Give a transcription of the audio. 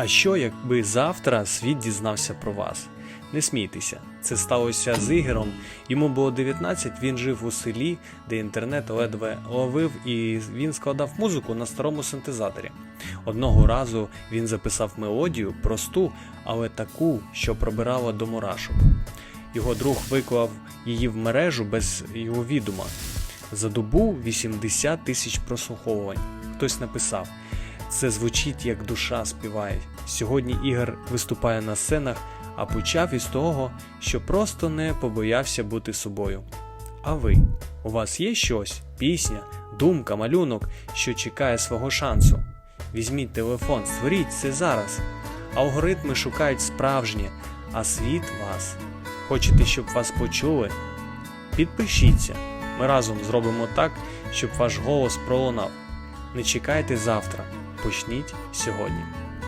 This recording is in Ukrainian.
А що, якби завтра світ дізнався про вас? Не смійтеся, це сталося з Ігорем. Йому було 19, він жив у селі, де інтернет ледве ловив, і він складав музику на старому синтезаторі. Одного разу він записав мелодію, просту, але таку, що пробирала до мурашок. Його друг виклав її в мережу без його відома. За добу 80 тисяч прослуховувань. Хтось написав: це звучить як душа співає. Сьогодні Ігор виступає на сценах, а почав із того, що просто не побоявся бути собою. А ви? У вас є щось? Пісня, думка, малюнок, що чекає свого шансу? Візьміть телефон, створіть це зараз. Алгоритми шукають справжнє, а світ вас. Хочете, щоб вас почули? Підпишіться. Ми разом зробимо так, щоб ваш голос пролунав. Не чекайте завтра. Почніть сьогодні.